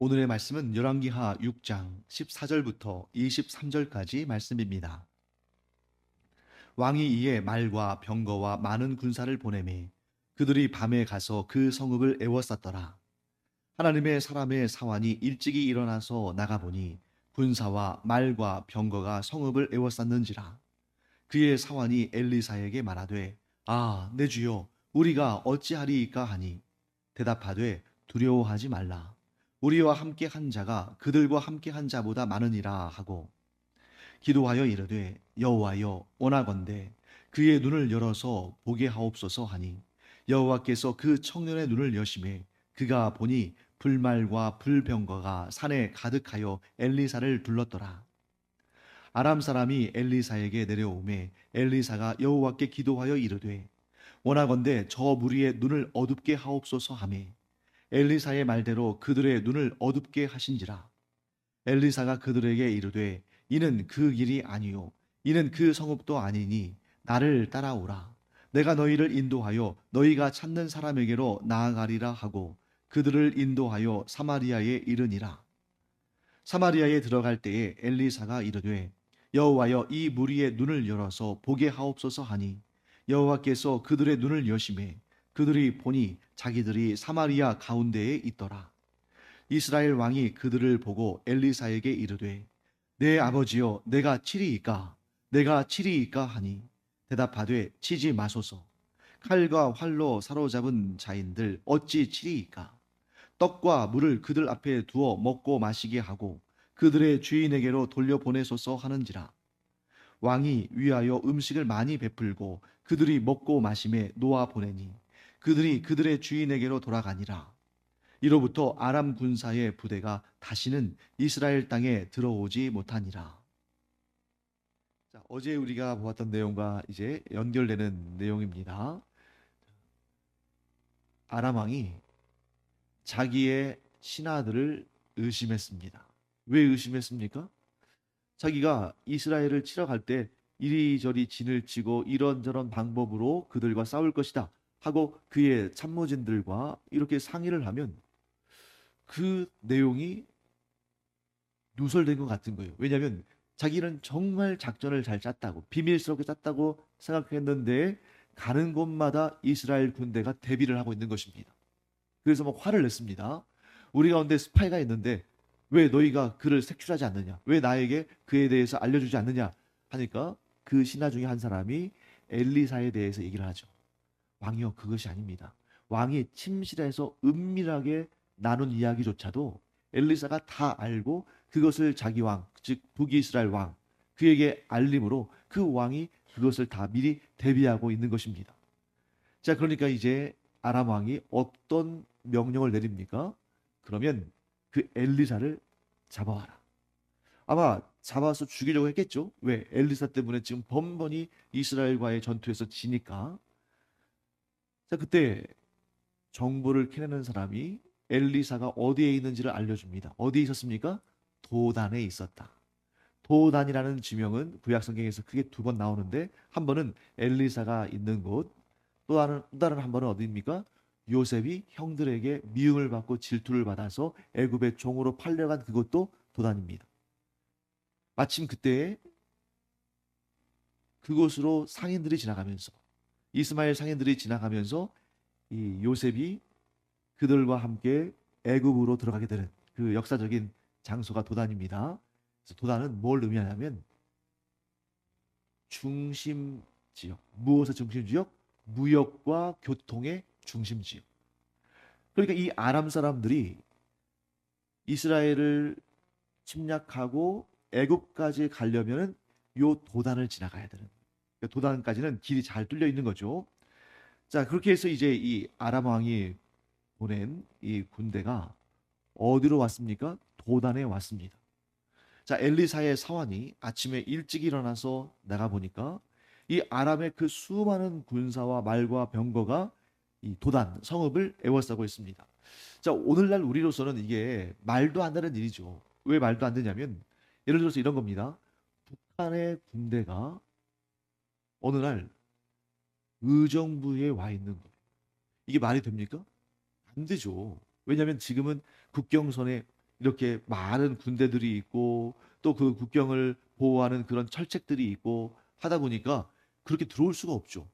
오늘의 말씀은 열왕기하 6장 14절부터 23절까지 말씀입니다. 왕이 이에 말과 병거와 많은 군사를 보내매 그들이 밤에 가서 그 성읍을 에워쌌더라. 하나님의 사람의 사환이 일찍이 일어나서 나가보니 군사와 말과 병거가 성읍을 에워쌌는지라. 그의 사환이 엘리사에게 말하되 아 내 주여 우리가 어찌하리이까 하니 대답하되 두려워하지 말라. 우리와 함께 한 자가 그들과 함께 한 자보다 많으니라 하고 기도하여 이르되 여호와여 원하건대 그의 눈을 열어서 보게 하옵소서 하니 여호와께서 그 청년의 눈을 여심해 그가 보니 불말과 불병거가 산에 가득하여 엘리사를 둘렀더라. 아람 사람이 엘리사에게 내려오매 엘리사가 여호와께 기도하여 이르되 원하건대 저 무리의 눈을 어둡게 하옵소서 하매 엘리사의 말대로 그들의 눈을 어둡게 하신지라. 엘리사가 그들에게 이르되 이는 그 길이 아니요 이는 그 성읍도 아니니 나를 따라오라. 내가 너희를 인도하여 너희가 찾는 사람에게로 나아가리라 하고 그들을 인도하여 사마리아에 이르니라. 사마리아에 들어갈 때에 엘리사가 이르되 여호와여 이 무리의 눈을 열어서 보게 하옵소서 하니 여호와께서 그들의 눈을 여심해 그들이 보니 자기들이 사마리아 가운데에 있더라. 이스라엘 왕이 그들을 보고 엘리사에게 이르되 내 아버지여 내가 치리이까? 내가 치리이까 하니? 대답하되 치지 마소서. 칼과 활로 사로잡은 자인들 어찌 치리이까? 떡과 물을 그들 앞에 두어 먹고 마시게 하고 그들의 주인에게로 돌려보내소서 하는지라. 왕이 위하여 음식을 많이 베풀고 그들이 먹고 마심에 놓아 보내니 그들이 그들의 주인에게로 돌아가니라. 이로부터 아람 군사의 부대가 다시는 이스라엘 땅에 들어오지 못하니라. 자, 어제 우리가 보았던 내용과 이제 연결되는 내용입니다. 아람 왕이 자기의 신하들을 의심했습니다. 왜 의심했습니까? 자기가 이스라엘을 치러 갈 때 이리저리 진을 치고 이런저런 방법으로 그들과 싸울 것이다. 하고 그의 참모진들과 이렇게 상의를 하면 그 내용이 누설된 것 같은 거예요. 왜냐하면 자기는 정말 작전을 잘 짰다고 비밀스럽게 짰다고 생각했는데 가는 곳마다 이스라엘 군대가 대비를 하고 있는 것입니다. 그래서 막 화를 냈습니다. 우리 가운데 스파이가 있는데 왜 너희가 그를 색출하지 않느냐? 왜 나에게 그에 대해서 알려주지 않느냐? 하니까 그 신하 중에 한 사람이 엘리사에 대해서 얘기를 하죠. 왕이요, 그것이 아닙니다. 왕이 침실에서 은밀하게 나눈 이야기조차도 엘리사가 다 알고 그것을 자기 왕, 즉 북이스라엘 왕, 그에게 알림으로 그 왕이 그것을 다 미리 대비하고 있는 것입니다. 자, 그러니까 이제 아람 왕이 어떤 명령을 내립니까? 그러면 그 엘리사를 잡아와라. 아마 잡아서 죽이려고 했겠죠. 왜? 엘리사 때문에 지금 번번이 이스라엘과의 전투에서 지니까 자, 그때 정보를 캐내는 사람이 엘리사가 어디에 있는지를 알려줍니다. 어디에 있었습니까? 도단에 있었다. 도단이라는 지명은 구약 성경에서 크게 두 번 나오는데 한 번은 엘리사가 있는 곳, 또 다른 또 다른 한 번은 어디입니까? 요셉이 형들에게 미움을 받고 질투를 받아서 애굽의 종으로 팔려간 그것도 도단입니다. 마침 그때 그곳으로 상인들이 지나가면서 이스마엘 상인들이 지나가면서 이 요셉이 그들과 함께 애굽으로 들어가게 되는 그 역사적인 장소가 도단입니다. 그래서 도단은 뭘 의미하냐면 중심 지역. 무엇의 중심 지역? 무역과 교통의 중심 지역. 그러니까 이 아람 사람들이 이스라엘을 침략하고 애굽까지 가려면은 요 도단을 지나가야 되는 도단까지는 길이 잘 뚫려 있는 거죠. 자, 그렇게 해서 이제 이 아람 왕이 보낸 이 군대가 어디로 왔습니까? 도단에 왔습니다. 자, 엘리사의 사환이 아침에 일찍 일어나서 나가 보니까 이 아람의 그 수많은 군사와 말과 병거가 이 도단 성읍을 에워싸고 있습니다. 자, 오늘날 우리로서는 이게 말도 안 되는 일이죠. 왜 말도 안 되냐면 예를 들어서 이런 겁니다. 북한의 군대가 어느 날 의정부에 와 있는 거예요. 이게 말이 됩니까? 안 되죠. 왜냐하면 지금은 국경선에 이렇게 많은 군대들이 있고 또 그 국경을 보호하는 그런 철책들이 있고 하다 보니까 그렇게 들어올 수가 없죠.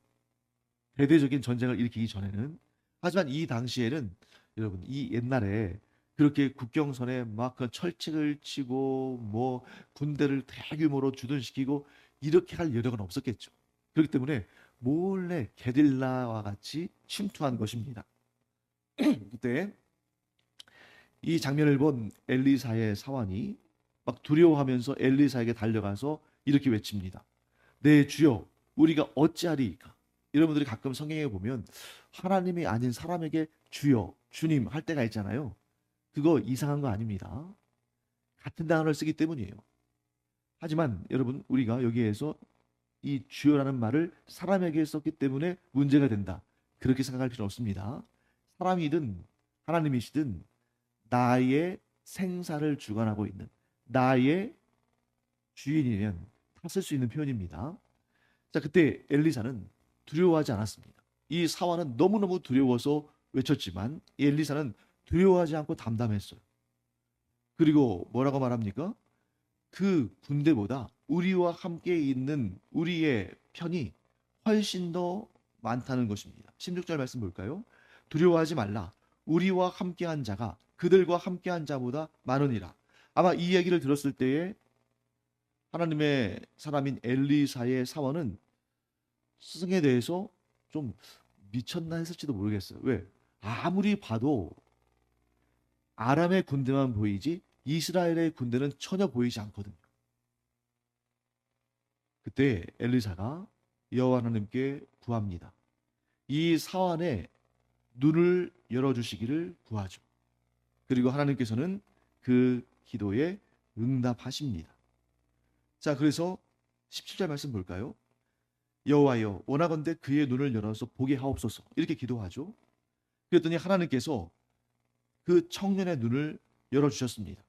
대대적인 전쟁을 일으키기 전에는. 하지만 이 당시에는 여러분 이 옛날에 그렇게 국경선에 막 그 철책을 치고 뭐 군대를 대규모로 주둔시키고 이렇게 할 여력은 없었겠죠. 그렇기 때문에 몰래 게릴라와 같이 침투한 것입니다. 그때 이 장면을 본 엘리사의 사환이 막 두려워하면서 엘리사에게 달려가서 이렇게 외칩니다. 내 주여, 우리가 어찌하리이까? 여러분들이 가끔 성경에 보면 하나님이 아닌 사람에게 주여, 주님 할 때가 있잖아요. 그거 이상한 거 아닙니다. 같은 단어를 쓰기 때문이에요. 하지만 여러분 우리가 여기에서 이 주여라는 말을 사람에게 썼기 때문에 문제가 된다. 그렇게 생각할 필요 없습니다. 사람이든 하나님이시든 나의 생사를 주관하고 있는 나의 주인이면 다쓸수 있는 표현입니다. 자, 그때 엘리사는 두려워하지 않았습니다. 이 사화는 너무너무 두려워서 외쳤지만 이 엘리사는 두려워하지 않고 담담했어요. 그리고 뭐라고 말합니까? 그 군대보다 우리와 함께 있는 우리의 편이 훨씬 더 많다는 것입니다. 16절 말씀 볼까요? 두려워하지 말라. 우리와 함께한 자가 그들과 함께한 자보다 많으니라. 아마 이 얘기를 들었을 때에 하나님의 사람인 엘리사의 사원은 스승에 대해서 좀 미쳤나 했을지도 모르겠어요. 왜? 아무리 봐도 아람의 군대만 보이지 이스라엘의 군대는 전혀 보이지 않거든요. 그때 엘리사가 여호와 하나님께 구합니다. 이 사환의 눈을 열어주시기를 구하죠. 그리고 하나님께서는 그 기도에 응답하십니다. 자, 그래서 17절 말씀 볼까요? 여호와여 원하건대 그의 눈을 열어서 보게 하옵소서 이렇게 기도하죠. 그랬더니 하나님께서 그 청년의 눈을 열어주셨습니다.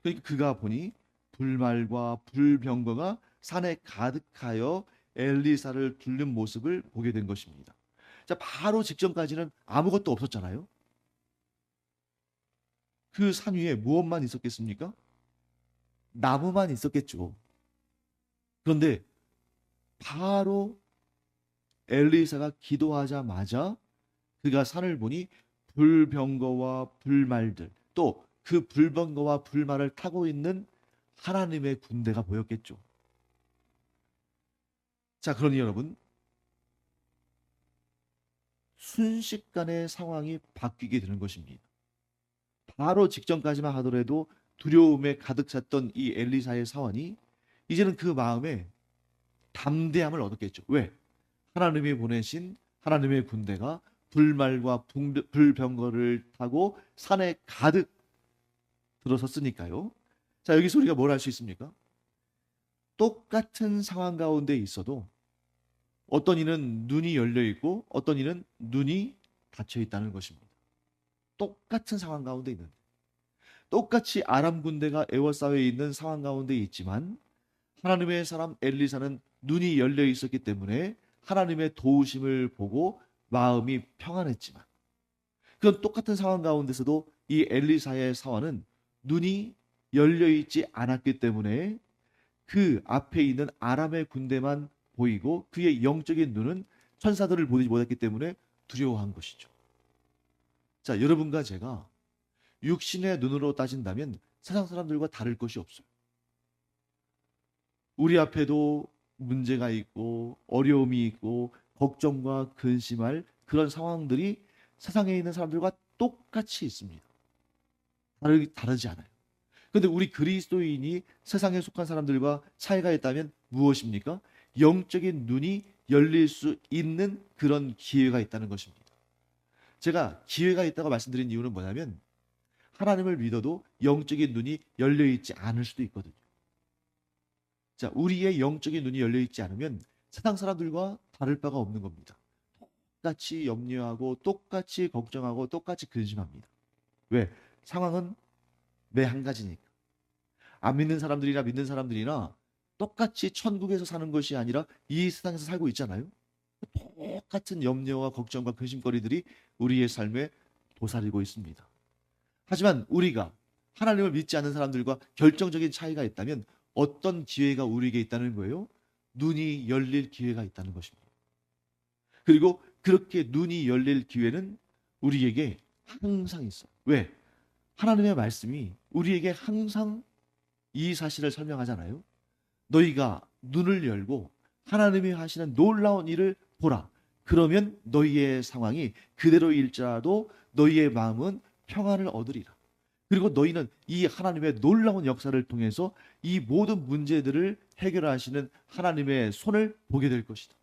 그러니까 그가 보니 불말과 불병거가 산에 가득하여 엘리사를 둘른 모습을 보게 된 것입니다. 자, 바로 직전까지는 아무것도 없었잖아요. 그 산 위에 무엇만 있었겠습니까? 나무만 있었겠죠. 그런데 바로 엘리사가 기도하자마자 그가 산을 보니 불병거와 불말들 또 그 불병거와 불말을 타고 있는 하나님의 군대가 보였겠죠. 자, 그러니 여러분 순식간에 상황이 바뀌게 되는 것입니다. 바로 직전까지만 하더라도 두려움에 가득 찼던 이 엘리사의 사원이 이제는 그 마음에 담대함을 얻었겠죠. 왜? 하나님이 보내신 하나님의 군대가 불말과 불병거를 타고 산에 가득 들어섰으니까요. 자, 여기서 우리가 뭘 할 수 있습니까? 똑같은 상황 가운데 있어도 어떤 이는 눈이 열려 있고 어떤 이는 눈이 닫혀 있다는 것입니다. 똑같은 상황 가운데 있는데 똑같이 아람 군대가 에워싸여 있는 상황 가운데 있지만 하나님의 사람 엘리사는 눈이 열려 있었기 때문에 하나님의 도우심을 보고 마음이 평안했지만 그런 똑같은 상황 가운데서도 이 엘리사의 사원은 눈이 열려 있지 않았기 때문에 그 앞에 있는 아람의 군대만 보이고 그의 영적인 눈은 천사들을 보지 못했기 때문에 두려워한 것이죠. 자, 여러분과 제가 육신의 눈으로 따진다면 세상 사람들과 다를 것이 없어요. 우리 앞에도 문제가 있고 어려움이 있고 걱정과 근심할 그런 상황들이 세상에 있는 사람들과 똑같이 있습니다. 다르, 다르지 않아요. 그런데 우리 그리스도인이 세상에 속한 사람들과 차이가 있다면 무엇입니까? 영적인 눈이 열릴 수 있는 그런 기회가 있다는 것입니다. 제가 기회가 있다고 말씀드린 이유는 뭐냐면 하나님을 믿어도 영적인 눈이 열려 있지 않을 수도 있거든요. 자, 우리의 영적인 눈이 열려 있지 않으면 세상 사람들과 다를 바가 없는 겁니다. 똑같이 염려하고 똑같이 걱정하고 똑같이 근심합니다. 왜? 상황은 매 한 가지니까. 안 믿는 사람들이나 믿는 사람들이나 똑같이 천국에서 사는 것이 아니라 이 세상에서 살고 있잖아요. 똑같은 염려와 걱정과 근심거리들이 우리의 삶에 도사리고 있습니다. 하지만 우리가 하나님을 믿지 않는 사람들과 결정적인 차이가 있다면 어떤 기회가 우리에게 있다는 거예요? 눈이 열릴 기회가 있다는 것입니다. 그리고 그렇게 눈이 열릴 기회는 우리에게 항상 있어요. 왜? 하나님의 말씀이 우리에게 항상 이 사실을 설명하잖아요. 너희가 눈을 열고 하나님이 하시는 놀라운 일을 보라. 그러면 너희의 상황이 그대로일지라도 너희의 마음은 평안을 얻으리라. 그리고 너희는 이 하나님의 놀라운 역사를 통해서 이 모든 문제들을 해결하시는 하나님의 손을 보게 될 것이다.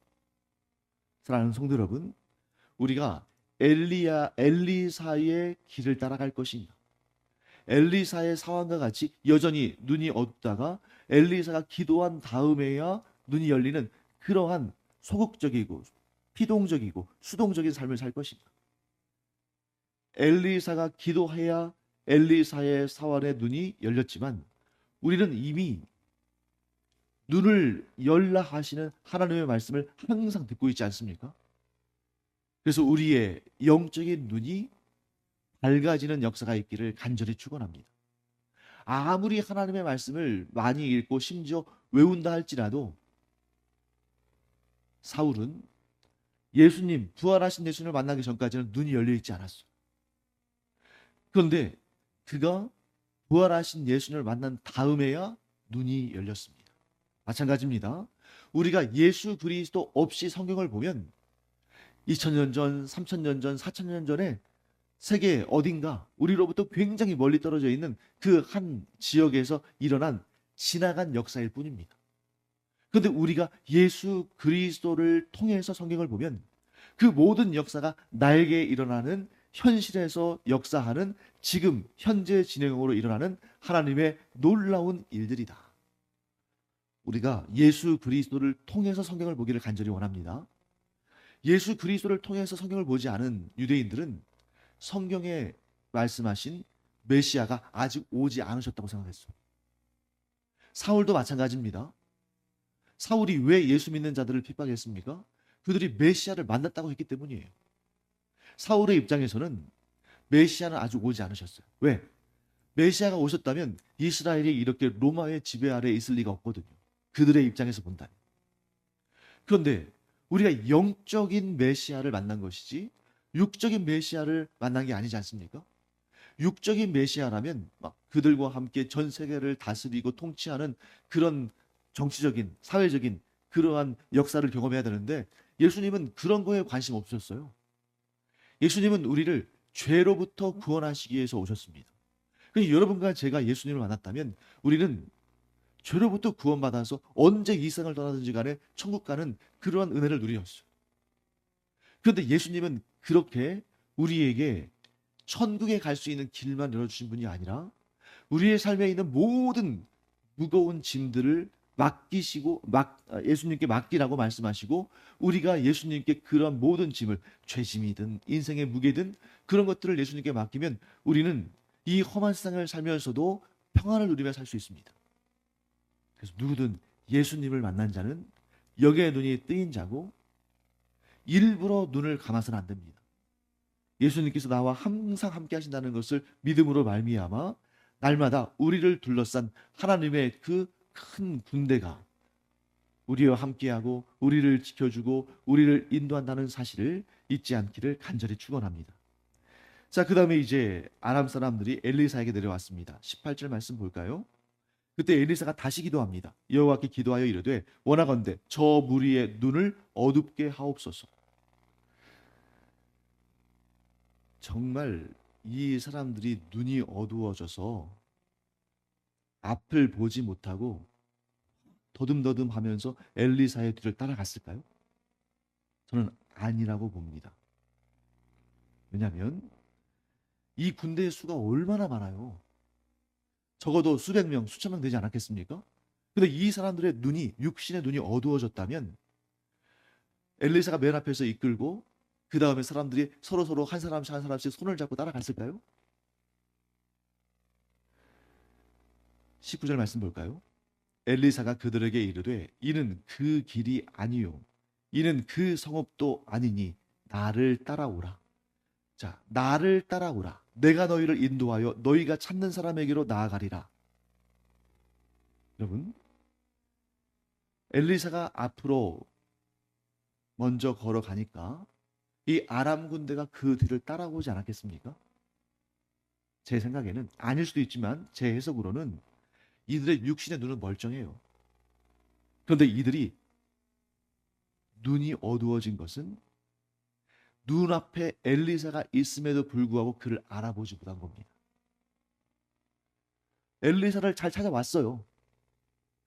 사랑하는 성도 여러분, 우리가 엘리야 엘리사의 길을 따라갈 것인가? 엘리사의 상황과 같이 여전히 눈이 어둡다가 엘리사가 기도한 다음에야 눈이 열리는 그러한 소극적이고 피동적이고 수동적인 삶을 살 것인가? 엘리사가 기도해야 엘리사의 사원의 눈이 열렸지만 우리는 이미 눈을 열라 하시는 하나님의 말씀을 항상 듣고 있지 않습니까? 그래서 우리의 영적인 눈이 밝아지는 역사가 있기를 간절히 축원합니다. 아무리 하나님의 말씀을 많이 읽고 심지어 외운다 할지라도 사울은 예수님 부활하신 예수님을 만나기 전까지는 눈이 열려 있지 않았어요. 그런데 그가 부활하신 예수님을 만난 다음에야 눈이 열렸습니다. 마찬가지입니다. 우리가 예수 그리스도 없이 성경을 보면 2000년 전, 3000년 전, 4000년 전에 세계 어딘가 우리로부터 굉장히 멀리 떨어져 있는 그 한 지역에서 일어난 지나간 역사일 뿐입니다. 그런데 우리가 예수 그리스도를 통해서 성경을 보면 그 모든 역사가 나에게 일어나는 현실에서 역사하는 지금 현재 진행으로 일어나는 하나님의 놀라운 일들이다. 우리가 예수 그리스도를 통해서 성경을 보기를 간절히 원합니다. 예수 그리스도를 통해서 성경을 보지 않은 유대인들은 성경에 말씀하신 메시아가 아직 오지 않으셨다고 생각했어요. 사울도 마찬가지입니다. 사울이 왜 예수 믿는 자들을 핍박했습니까? 그들이 메시아를 만났다고 했기 때문이에요. 사울의 입장에서는 메시아는 아직 오지 않으셨어요. 왜? 메시아가 오셨다면 이스라엘이 이렇게 로마의 지배 아래 있을 리가 없거든요. 그들의 입장에서 본다면. 그런데 우리가 영적인 메시아를 만난 것이지 육적인 메시아를 만난 게 아니지 않습니까? 육적인 메시아라면 막 그들과 함께 전 세계를 다스리고 통치하는 그런 정치적인 사회적인 그러한 역사를 경험해야 되는데 예수님은 그런 거에 관심 없으셨어요. 예수님은 우리를 죄로부터 구원하시기 위해서 오셨습니다. 그러니까 여러분과 제가 예수님을 만났다면 우리는 죄로부터 구원받아서 언제 이 세상을 떠나든지 간에 천국 가는 그러한 은혜를 누리셨어요. 그런데 예수님은 그렇게 우리에게 천국에 갈 수 있는 길만 열어주신 분이 아니라 우리의 삶에 있는 모든 무거운 짐들을 맡기시고 막 예수님께 맡기라고 말씀하시고 우리가 예수님께 그런 모든 짐을 죄짐이든 인생의 무게든 그런 것들을 예수님께 맡기면 우리는 이 험한 세상을 살면서도 평안을 누리며 살 수 있습니다. 그래서 누구든 예수님을 만난 자는 여기에 눈이 뜨인 자고 일부러 눈을 감아서는 안 됩니다. 예수님께서 나와 항상 함께 하신다는 것을 믿음으로 말미암아 날마다 우리를 둘러싼 하나님의 그 큰 군대가 우리와 함께하고 우리를 지켜주고 우리를 인도한다는 사실을 잊지 않기를 간절히 축원합니다. 자, 그다음에 이제 아람 사람들이 엘리사에게 내려왔습니다. 18절 말씀 볼까요? 그때 엘리사가 다시 기도합니다. 여호와께 기도하여 이르되 원하건대 저 무리의 눈을 어둡게 하옵소서. 정말 이 사람들이 눈이 어두워져서 앞을 보지 못하고 더듬더듬 하면서 엘리사의 뒤를 따라갔을까요? 저는 아니라고 봅니다. 왜냐하면 이 군대의 수가 얼마나 많아요. 적어도 수백 명, 수천 명 되지 않았겠습니까? 근데 이 사람들의 눈이, 육신의 눈이 어두워졌다면 엘리사가 맨 앞에서 이끌고 그 다음에 사람들이 서로 서로 한 사람씩 한 사람씩 손을 잡고 따라갔을까요? 19절 말씀 볼까요? 엘리사가 그들에게 이르되 이는 그 길이 아니요 이는 그 성읍도 아니니 나를 따라오라. 자, 나를 따라오라. 내가 너희를 인도하여 너희가 찾는 사람에게로 나아가리라. 여러분, 엘리사가 앞으로 먼저 걸어가니까 이 아람 군대가 그 뒤를 따라오지 않았겠습니까? 제 생각에는 아닐 수도 있지만 제 해석으로는 이들의 육신의 눈은 멀쩡해요. 그런데 이들이 눈이 어두워진 것은 눈앞에 엘리사가 있음에도 불구하고 그를 알아보지 못한 겁니다. 엘리사를 잘 찾아왔어요.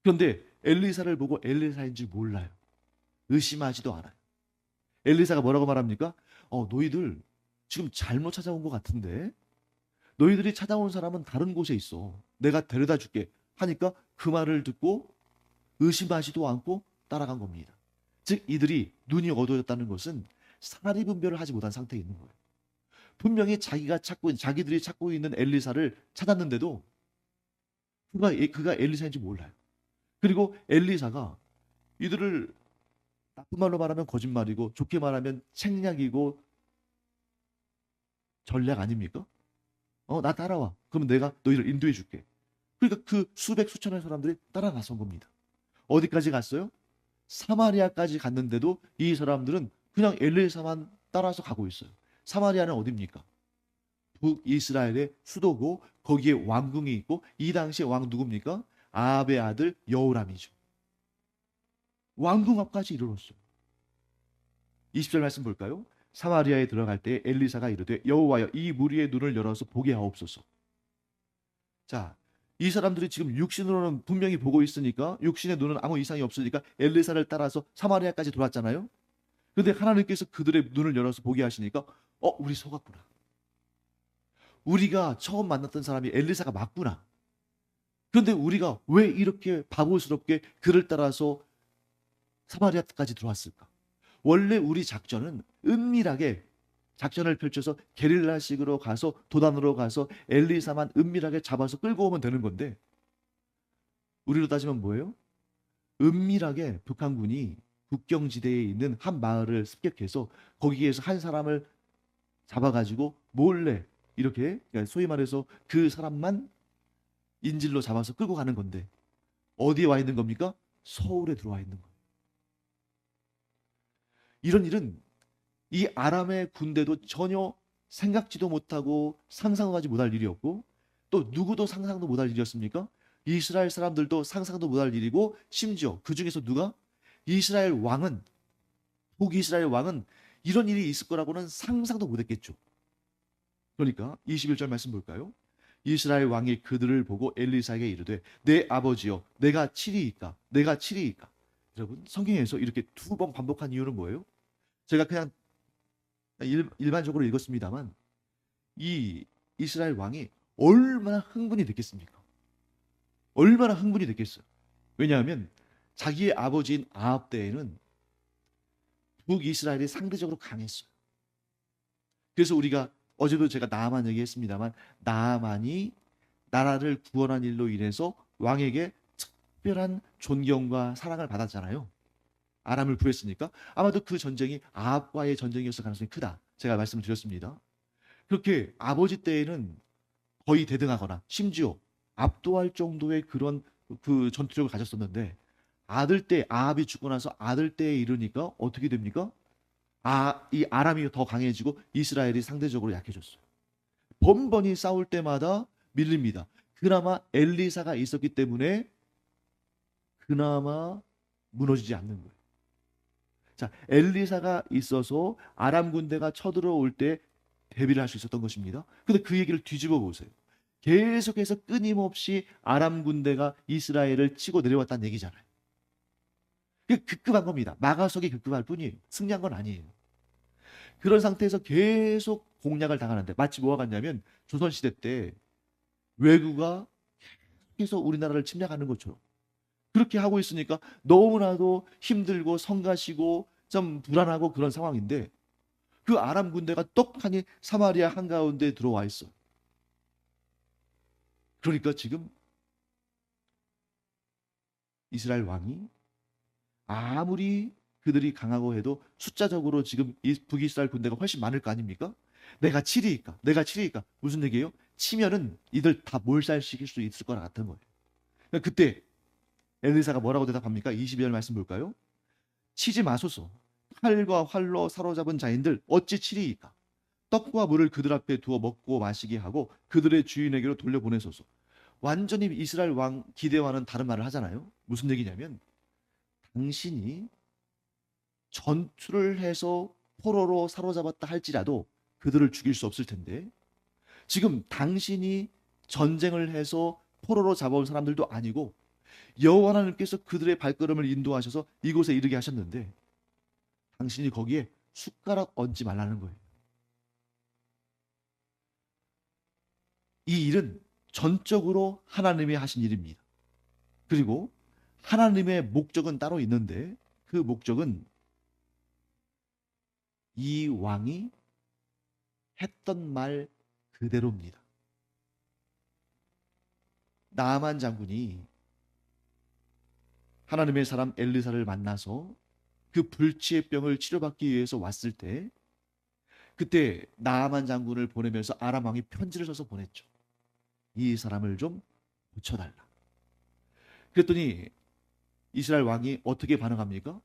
그런데 엘리사를 보고 엘리사인 줄 몰라요. 의심하지도 않아요. 엘리사가 뭐라고 말합니까? 어, 너희들 지금 잘못 찾아온 것 같은데? 너희들이 찾아온 사람은 다른 곳에 있어. 내가 데려다 줄게. 하니까 그 말을 듣고 의심하지도 않고 따라간 겁니다. 즉, 이들이 눈이 어두워졌다는 것은 사리 분별을 하지 못한 상태에 있는 거예요. 분명히 자기가 찾고, 자기들이 찾고 있는 엘리사를 찾았는데도 그가, 그가 엘리사인지 몰라요. 그리고 엘리사가 이들을 나쁜 말로 말하면 거짓말이고 좋게 말하면 책략이고 전략 아닙니까? 어, 나 따라와. 그러면 내가 너희를 인도해 줄게. 그러니까 그 수백 수천의 사람들이 따라가선 겁니다. 어디까지 갔어요? 사마리아까지 갔는데도 이 사람들은 그냥 엘리사만 따라서 가고 있어요. 사마리아는 어디입니까? 북이스라엘의 수도고 거기에 왕궁이 있고 이 당시에 왕 누굽니까? 아합의 아들 여호람이죠. 왕궁 앞까지 이르렀어요. 20절 말씀 볼까요? 사마리아에 들어갈 때 엘리사가 이르되 여호와여 이 무리의 눈을 열어서 보게 하옵소서. 자, 이 사람들이 지금 육신으로는 분명히 보고 있으니까 육신의 눈은 아무 이상이 없으니까 엘리사를 따라서 사마리아까지 돌았잖아요. 그런데 하나님께서 그들의 눈을 열어서 보게 하시니까 어, 우리 속았구나. 우리가 처음 만났던 사람이 엘리사가 맞구나. 그런데 우리가 왜 이렇게 바보스럽게 그를 따라서 사마리아까지 들어왔을까? 원래 우리 작전은 은밀하게 작전을 펼쳐서 게릴라식으로 가서 도단으로 가서 엘리사만 은밀하게 잡아서 끌고 오면 되는 건데 우리로 따지면 뭐예요? 은밀하게 북한군이 국경지대에 있는 한 마을을 습격해서 거기에서 한 사람을 잡아가지고 몰래 이렇게 그러니까 소위 말해서 그 사람만 인질로 잡아서 끌고 가는 건데 어디에 와 있는 겁니까? 서울에 들어와 있는 거예요. 이런 일은 이 아람의 군대도 전혀 생각지도 못하고 상상도 하지 못할 일이었고 또 누구도 상상도 못할 일이었습니까? 이스라엘 사람들도 상상도 못할 일이고 심지어 그 중에서 누가 이스라엘 왕은 북이스라엘 왕은 이런 일이 있을 거라고는 상상도 못했겠죠. 그러니까 21절 말씀 볼까요? 이스라엘 왕이 그들을 보고 엘리사에게 이르되 내 아버지여 내가 치리이까 내가 치리이까 여러분 성경에서 이렇게 두 번 반복한 이유는 뭐예요? 제가 그냥 일, 일반적으로 읽었습니다만 이 이스라엘 왕이 얼마나 흥분이 됐겠습니까? 얼마나 흥분이 됐겠어요? 왜냐하면 자기의 아버지인 아합 때에는 북이스라엘이 상대적으로 강했어요. 그래서 우리가 어제도 제가 나아만 얘기했습니다만 나아만이 나라를 구원한 일로 인해서 왕에게 특별한 존경과 사랑을 받았잖아요. 아람을 구했으니까 아마도 그 전쟁이 아합과의 전쟁이었을 가능성이 크다. 제가 말씀을 드렸습니다. 그렇게 아버지 때에는 거의 대등하거나 심지어 압도할 정도의 그런 그 전투력을 가졌었는데 아들 때 아합이 죽고 나서 아들 때에 이르니까 어떻게 됩니까? 아, 이 아람이 더 강해지고 이스라엘이 상대적으로 약해졌어요. 번번이 싸울 때마다 밀립니다. 그나마 엘리사가 있었기 때문에 그나마 무너지지 않는 거예요. 자, 엘리사가 있어서 아람 군대가 쳐들어올 때 대비를 할 수 있었던 것입니다. 근데 그 얘기를 뒤집어 보세요. 계속해서 끊임없이 아람 군대가 이스라엘을 치고 내려왔다는 얘기잖아요. 그 급급한 겁니다. 마가석이 급급할 뿐이에요. 승리한 건 아니에요. 그런 상태에서 계속 공략을 당하는데 마치 뭐가 같냐면 조선시대 때 외구가 계속 우리나라를 침략하는 것처럼 그렇게 하고 있으니까 너무나도 힘들고 성가시고 좀 불안하고 그런 상황인데 그 아람 군대가 떡하니 사마리아 한가운데 들어와 있어. 그러니까 지금 이스라엘 왕이 아무리 그들이 강하고 해도 숫자적으로 지금 이 북이스라엘 군대가 훨씬 많을 거 아닙니까? 내가 치리니까 내가 치리니까 무슨 얘기예요? 치면은 이들 다 몰살시킬 수 있을 거라 같은 거예요. 그러니까 그때 엘리사가 뭐라고 대답합니까? 22절 말씀 볼까요? 치지 마소서. 칼과 활로 사로잡은 자인들 어찌 치리이까? 떡과 물을 그들 앞에 두어 먹고 마시게 하고 그들의 주인에게로 돌려보내소서. 완전히 이스라엘 왕 기대와는 다른 말을 하잖아요. 무슨 얘기냐면 당신이 전투를 해서 포로로 사로잡았다 할지라도 그들을 죽일 수 없을 텐데 지금 당신이 전쟁을 해서 포로로 잡아온 사람들도 아니고 여호와 하나님께서 그들의 발걸음을 인도하셔서 이곳에 이르게 하셨는데 당신이 거기에 숟가락 얹지 말라는 거예요. 이 일은 전적으로 하나님이 하신 일입니다. 그리고 하나님의 목적은 따로 있는데 그 목적은 이 왕이 했던 말 그대로입니다. 나아만 장군이 하나님의 사람 엘리사를 만나서 그 불치의 병을 치료받기 위해서 왔을 때 그때 나아만 장군을 보내면서 아람 왕이 편지를 써서 보냈죠. 이 사람을 좀 고쳐달라. 그랬더니 이스라엘 왕이 어떻게 반응합니까?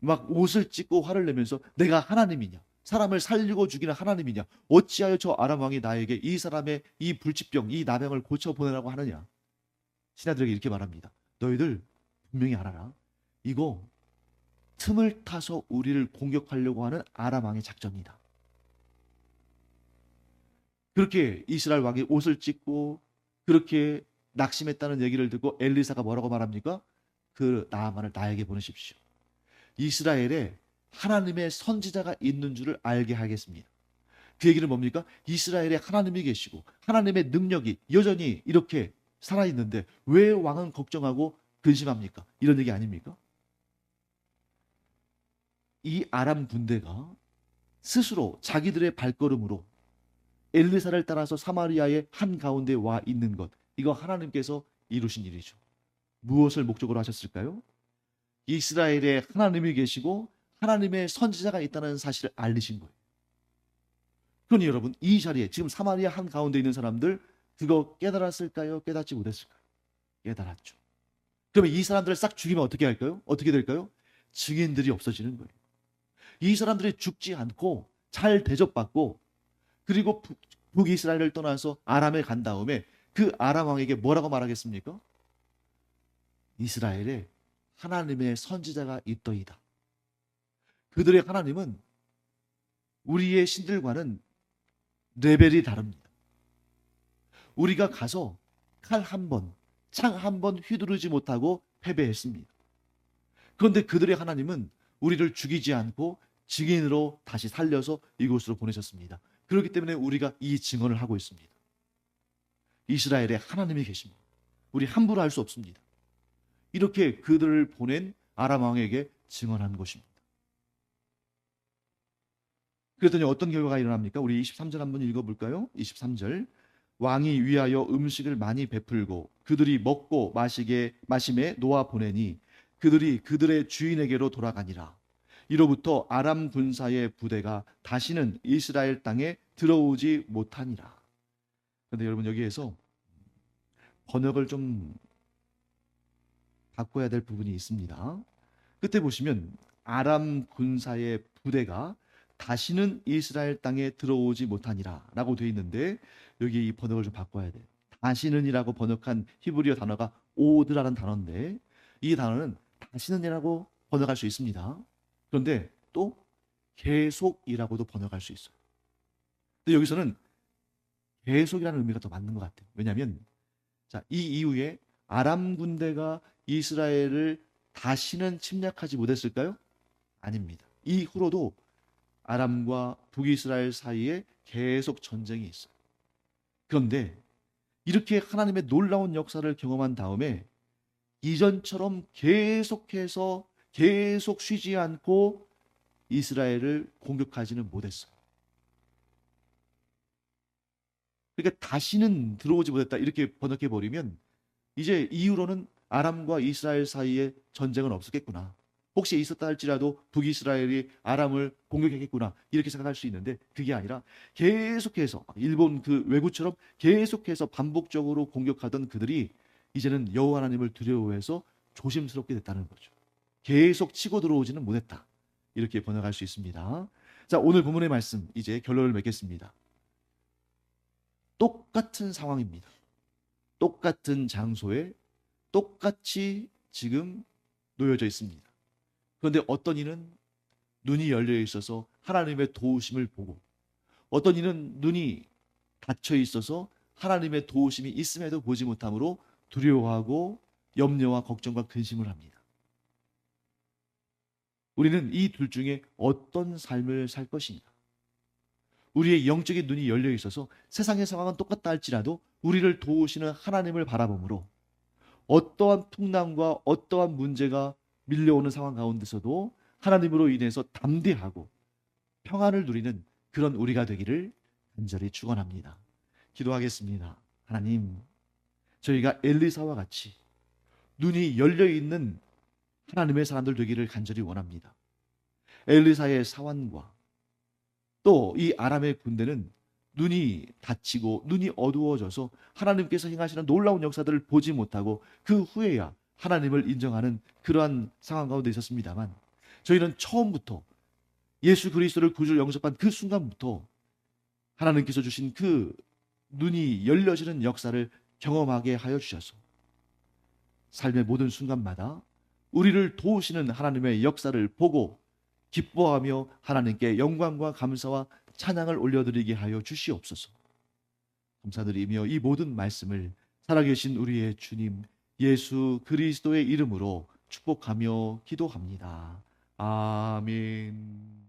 막 옷을 찢고 화를 내면서 내가 하나님이냐? 사람을 살리고 죽이는 하나님이냐? 어찌하여 저 아람 왕이 나에게 이 사람의 이 불치병, 이 나병을 고쳐 보내라고 하느냐? 신하들에게 이렇게 말합니다. 너희들 분명히 알아라. 이거 틈을 타서 우리를 공격하려고 하는 아람 왕의 작전이다. 그렇게 이스라엘 왕이 옷을 찢고 그렇게 낙심했다는 얘기를 듣고 엘리사가 뭐라고 말합니까? 그 나아만을 나에게 보내십시오. 이스라엘에 하나님의 선지자가 있는 줄을 알게 하겠습니다. 그 얘기는 뭡니까? 이스라엘에 하나님이 계시고 하나님의 능력이 여전히 이렇게 살아있는데 왜 왕은 걱정하고 근심합니까? 이런 얘기 아닙니까? 이 아람 군대가 스스로 자기들의 발걸음으로 엘리사를 따라서 사마리아의 한 가운데 와 있는 것 이거 하나님께서 이루신 일이죠. 무엇을 목적으로 하셨을까요? 이스라엘에 하나님이 계시고 하나님의 선지자가 있다는 사실을 알리신 거예요. 그러니 여러분 이 자리에 지금 사마리아 한 가운데 있는 사람들 그거 깨달았을까요? 깨닫지 못했을까요? 깨달았죠. 그러면 이 사람들을 싹 죽이면 어떻게 할까요? 어떻게 될까요? 증인들이 없어지는 거예요. 이 사람들이 죽지 않고 잘 대접받고 그리고 북- 북이스라엘을 떠나서 아람에 간 다음에 그 아람 왕에게 뭐라고 말하겠습니까? 이스라엘에 하나님의 선지자가 있더이다. 그들의 하나님은 우리의 신들과는 레벨이 다릅니다. 우리가 가서 칼 한 번, 창 한 번 휘두르지 못하고 패배했습니다. 그런데 그들의 하나님은 우리를 죽이지 않고 증인으로 다시 살려서 이곳으로 보내셨습니다. 그렇기 때문에 우리가 이 증언을 하고 있습니다. 이스라엘에 하나님이 계십니다. 우리 함부로 할 수 없습니다. 이렇게 그들을 보낸 아람 왕에게 증언한 것입니다. 그랬더니 어떤 결과가 일어납니까? 우리 23절 한번 읽어볼까요? 23절 왕이 위하여 음식을 많이 베풀고 그들이 먹고 마시게 마심에 놓아 보내니 그들이 그들의 주인에게로 돌아가니라. 이로부터 아람 군사의 부대가 다시는 이스라엘 땅에 들어오지 못하니라. 그런데 여러분 여기에서 번역을 좀 바꿔야 될 부분이 있습니다. 끝에 보시면 아람 군사의 부대가 다시는 이스라엘 땅에 들어오지 못하니라라고 되어 있는데 여기 이 번역을 좀 바꿔야 돼요. 다시는이라고 번역한 히브리어 단어가 오드라는 단어인데 이 단어는 다시는이라고 번역할 수 있습니다. 그런데 또 계속이라고도 번역할 수 있어요. 근데 여기서는 계속이라는 의미가 더 맞는 것 같아요. 왜냐하면 자, 이 이후에 아람 군대가 이스라엘을 다시는 침략하지 못했을까요? 아닙니다. 이후로도 아람과 북이스라엘 사이에 계속 전쟁이 있어요. 그런데 이렇게 하나님의 놀라운 역사를 경험한 다음에 이전처럼 계속해서 계속 쉬지 않고 이스라엘을 공격하지는 못했어요. 그러니까 다시는 들어오지 못했다 이렇게 번역해 버리면 이제 이후로는 아람과 이스라엘 사이에 전쟁은 없었겠구나. 혹시 있었다 할지라도 북이스라엘이 아람을 공격했겠구나 이렇게 생각할 수 있는데 그게 아니라 계속해서 일본 그 왜구처럼 계속해서 반복적으로 공격하던 그들이 이제는 여호와 하나님을 두려워해서 조심스럽게 됐다는 거죠. 계속 치고 들어오지는 못했다. 이렇게 번역할 수 있습니다. 자, 오늘 본문의 말씀 이제 결론을 맺겠습니다. 똑같은 상황입니다. 똑같은 장소에 똑같이 지금 놓여져 있습니다. 그런데 어떤 이는 눈이 열려 있어서 하나님의 도우심을 보고 어떤 이는 눈이 닫혀 있어서 하나님의 도우심이 있음에도 보지 못함으로 두려워하고 염려와 걱정과 근심을 합니다. 우리는 이 둘 중에 어떤 삶을 살 것인가? 우리의 영적인 눈이 열려 있어서 세상의 상황은 똑같다 할지라도 우리를 도우시는 하나님을 바라봄으로 어떠한 풍랑과 어떠한 문제가 밀려오는 상황 가운데서도 하나님으로 인해서 담대하고 평안을 누리는 그런 우리가 되기를 간절히 축원합니다. 기도하겠습니다. 하나님, 저희가 엘리사와 같이 눈이 열려 있는 하나님의 사람들 되기를 간절히 원합니다. 엘리사의 사환과 또 이 아람의 군대는 눈이 닫히고 눈이 어두워져서 하나님께서 행하시는 놀라운 역사들을 보지 못하고 그 후에야 하나님을 인정하는 그러한 상황 가운데 있었습니다만 저희는 처음부터 예수 그리스도를 구주로 영접한 그 순간부터 하나님께서 주신 그 눈이 열려지는 역사를 경험하게 하여 주셔서 삶의 모든 순간마다 우리를 도우시는 하나님의 역사를 보고 기뻐하며 하나님께 영광과 감사와 찬양을 올려드리게 하여 주시옵소서. 감사드리며 이 모든 말씀을 살아계신 우리의 주님 예수 그리스도의 이름으로 축복하며 기도합니다. 아멘.